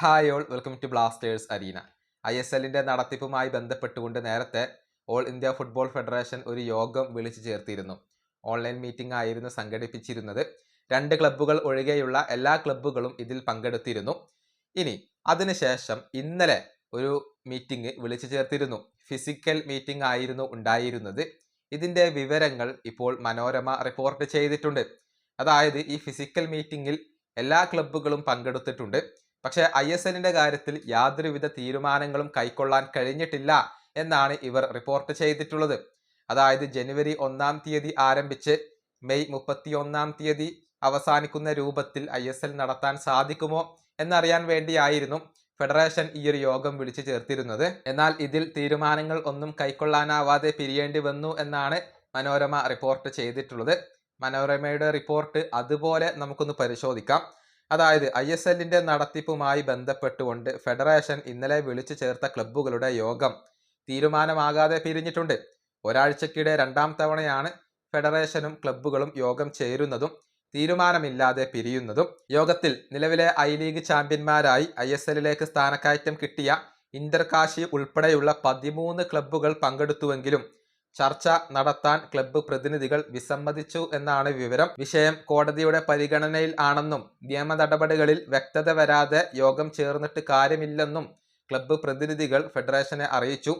Hi all welcome to Blasters Arena I S എല്ലിന്റെ നടത്തിപ്പുമായി ബന്ധപ്പെട്ടുകൊണ്ട് നേരത്തെ ഓൾ ഇന്ത്യ ഫുട്ബോൾ ഫെഡറേഷൻ ഒരു യോഗം വിളിച്ചു ചേർത്തിരുന്നു. ഓൺലൈൻ മീറ്റിംഗ് ആയിരുന്നു സംഘടിപ്പിച്ചിരുന്നത്. രണ്ട് ക്ലബ്ബുകൾ ഒഴികെയുള്ള എല്ലാ ക്ലബ്ബുകളും ഇതിൽ പങ്കെടുത്തിരുന്നു. ഇനി അതിനുശേഷം ഇന്നലെ ഒരു മീറ്റിംഗ് വിളിച്ചു ചേർത്തിരുന്നു. ഫിസിക്കൽ മീറ്റിംഗ് ആയിരുന്നു ഉണ്ടായിരുന്നത്. ഇതിന്റെ വിവരങ്ങൾ ഇപ്പോൾ മനോരമ റിപ്പോർട്ട് ചെയ്തിട്ടുണ്ട്. അതായത് ഈ ഫിസിക്കൽ മീറ്റിംഗിൽ എല്ലാ ക്ലബ്ബുകളും പങ്കെടുത്തിട്ടുണ്ട്. പക്ഷേ ഐ എസ് എല്ലിന്റെ കാര്യത്തിൽ യാതൊരുവിധ തീരുമാനങ്ങളും കൈക്കൊള്ളാൻ കഴിഞ്ഞിട്ടില്ല എന്നാണ് ഇവർ റിപ്പോർട്ട് ചെയ്തിട്ടുള്ളത്. അതായത് ജനുവരി ഒന്നാം തീയതി ആരംഭിച്ച് മെയ് മുപ്പത്തി ഒന്നാം തീയതി അവസാനിക്കുന്ന രൂപത്തിൽ ഐ എസ് എൽ നടത്താൻ സാധിക്കുമോ എന്നറിയാൻ വേണ്ടിയായിരുന്നു ഫെഡറേഷൻ ഈ ഒരു യോഗം വിളിച്ചു ചേർത്തിരുന്നത്. എന്നാൽ ഇതിൽ തീരുമാനങ്ങൾ ഒന്നും കൈക്കൊള്ളാനാവാതെ പിരിയേണ്ടി വന്നു എന്നാണ് മനോരമ റിപ്പോർട്ട് ചെയ്തിട്ടുള്ളത്. മനോരമയുടെ റിപ്പോർട്ട് അതുപോലെ നമുക്കൊന്ന് പരിശോധിക്കാം. അതായത് ഐ എസ് എല്ലിന്റെ നടത്തിപ്പുമായി ബന്ധപ്പെട്ടുകൊണ്ട് ഫെഡറേഷൻ ഇന്നലെ വിളിച്ചു ചേർത്ത ക്ലബ്ബുകളുടെ യോഗം തീരുമാനമാകാതെ പിരിഞ്ഞിട്ടുണ്ട്. ഒരാഴ്ചക്കിടെ രണ്ടാം തവണയാണ് ഫെഡറേഷനും ക്ലബ്ബുകളും യോഗം ചേരുന്നതും തീരുമാനമില്ലാതെ പിരിയുന്നതും. യോഗത്തിൽ നിലവിലെ ഐ ലീഗ് ചാമ്പ്യന്മാരായി ഐ എസ് എല്ലിലേക്ക് സ്ഥാനക്കയറ്റം കിട്ടിയ ഇന്റർകാശി ഉൾപ്പെടെയുള്ള പതിമൂന്ന് ക്ലബ്ബുകൾ പങ്കെടുത്തുവെങ്കിലും ചർച്ച നടത്താൻ ക്ലബ്ബ് പ്രതിനിധികൾ വിസമ്മതിച്ചു എന്നാണ് വിവരം. വിഷയം കോടതിയുടെ പരിഗണനയിൽ ആണെന്നും നിയമ നടപടികളിൽ വ്യക്തത വരാതെ യോഗം ചേർന്നിട്ട് കാര്യമില്ലെന്നും ക്ലബ്ബ് പ്രതിനിധികൾ ഫെഡറേഷനെ അറിയിച്ചു.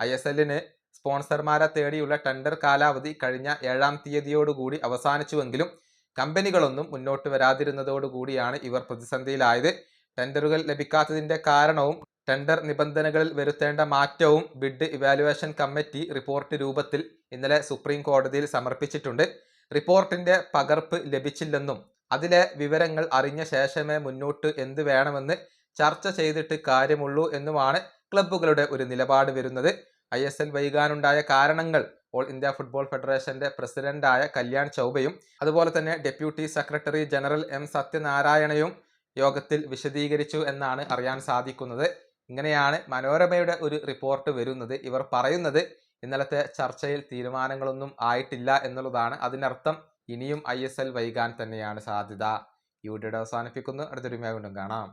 ഐ എസ് എല്ലിന് സ്പോൺസർമാരെ തേടിയുള്ള ടെൻഡർ കാലാവധി കഴിഞ്ഞ ഏഴാം തീയതിയോടുകൂടി അവസാനിച്ചുവെങ്കിലും കമ്പനികളൊന്നും മുന്നോട്ട് വരാതിരുന്നതോടുകൂടിയാണ് ഇവർ പ്രതിസന്ധിയിലായത്. ടെൻഡറുകൾ ലഭിക്കാത്തതിന്റെ കാരണവും ടെൻഡർ നിബന്ധനകളിൽ വരുത്തേണ്ട മാറ്റവും ബിഡ് ഇവാലുവേഷൻ കമ്മിറ്റി റിപ്പോർട്ട് രൂപത്തിൽ ഇന്നലെ സുപ്രീം കോടതിയിൽ സമർപ്പിച്ചിട്ടുണ്ട്. റിപ്പോർട്ടിന്റെ പകർപ്പ് ലഭിച്ചില്ലെന്നും അതിലെ വിവരങ്ങൾ അറിഞ്ഞ ശേഷമേ മുന്നോട്ട് എന്ത് വേണമെന്ന് ചർച്ച ചെയ്തിട്ട് കാര്യമുള്ളൂ എന്നുമാണ് ക്ലബ്ബുകളുടെ ഒരു നിലപാട് വരുന്നത്. ഐ എസ് എൽ വൈകാനുണ്ടായ കാരണങ്ങൾ ഓൾ ഇന്ത്യ ഫുട്ബോൾ ഫെഡറേഷന്റെ പ്രസിഡന്റായ കല്യാൺ ചൗബയും അതുപോലെ തന്നെ ഡെപ്യൂട്ടി സെക്രട്ടറി ജനറൽ എം സത്യനാരായണയും യോഗത്തിൽ വിശദീകരിച്ചു എന്നാണ് അറിയാൻ സാധിക്കുന്നത്. ഇങ്ങനെയാണ് മനോരമയുടെ ഒരു റിപ്പോർട്ട് വരുന്നത്. ഇവർ പറയുന്നത് ഇന്നലത്തെ ചർച്ചയിൽ തീരുമാനങ്ങളൊന്നും ആയിട്ടില്ല എന്നുള്ളതാണ്. അതിനർത്ഥം ഇനിയും ഐ വൈകാൻ തന്നെയാണ് സാധ്യത. ഈ വീഡിയോ അവസാനിപ്പിക്കുന്നു. അടുത്തൊരുമയായി വീണ്ടും കാണാം.